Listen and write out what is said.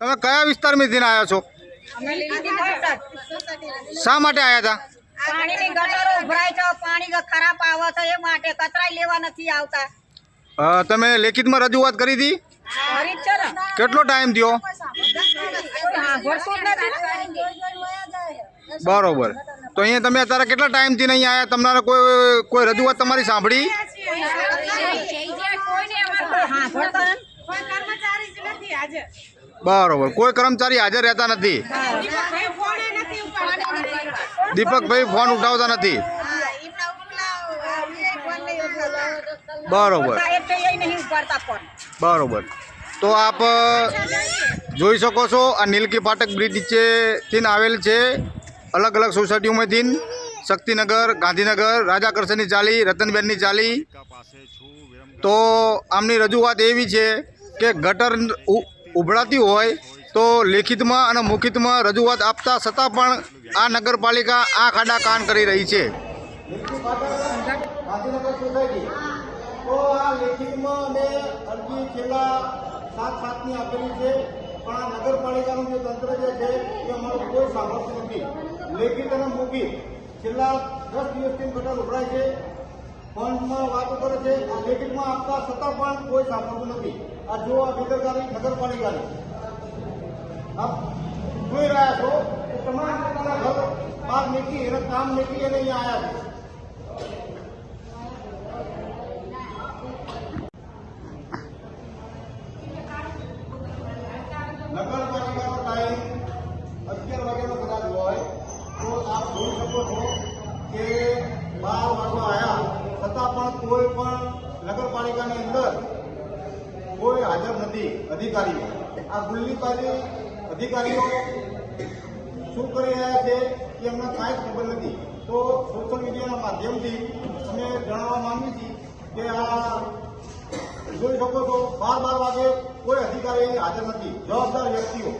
તમે કયા વિસ્તારમાંથી આવ્યા છો. શા માટે આવ્યા હતા? પાણીની ગટરો ઉભરાય છે પાણી ખરાબ આવે છે એ માટે કચરા લેવા નથી આવતા. તમે લેખિતમાં રજૂઆત કરી હતી? કેટલો ટાઈમ થયો? બરોબર. તો અહીંયા તમે અત્યારે કેટલા ટાઈમથી નહીં આવ્યા તમારે કોઈ કોઈ રજૂઆત તમારી સાંભળી? કર્મચારી જ નથી આજે. બરોબર. કોઈ કર્મચારી હાજર રહેતા નથી. દીપકભાઈ ફોને ઉઠાવતા નથી. બરોબર. બરોબર. તો આપ જોઈ શકો છો, આ નીલકી પાટક બ્રિજ નીચેથી આવેલ છે. અલગ અલગ સોસાયટીઓમાંથી શક્તિનગર, ગાંધીનગર રાજા કરશનની ચાલી, રતનબેનની ચાલી. તો આમની રજૂઆત એવી છે કે ગટર ઉ- ઉભરાતી હોય તો લેખિતમાં અને મુખિતમાં રજૂઆત આપતા છતાં પણ આ નગરપાલિકા આ ખાડા કાન કરી રહી છે. છેલ્લા દસ દિવસથી ઉભરાય છે ફોનમાં વાતો કરે છે, આ લેખિતમાં આપતા છતાં પણ કોઈ સાંભળતું નથી. આ જો આ બેદરકારી નગરપાલિકાની. આપ જોઈ રહ્યા છો કે તમામ પોતાના ઘર બહાર નીકળી અને કામ નીકળી અને અહીંયા આવ્યા છે. નગરપાલિકાનો ટાઈમ અગિયાર વાગ્યાનો કદાચ હોય, તો આપ જોઈ શકો છો કે હાજર નથી અધિકારીઓ. આ ગુલ્લીબાજી અધિકારીઓ શું કરી રહ્યા છે એ અમને કાંઈ ખબર નથી. તો સોશિયલ મીડિયાના માધ્યમથી અમે જણાવવા માંગીએ છીએ કે આ જોઈ શકો છો, બાર બાર વાગે કોઈ અધિકારી હાજર નથી. જવાબદાર વ્યક્તિઓ.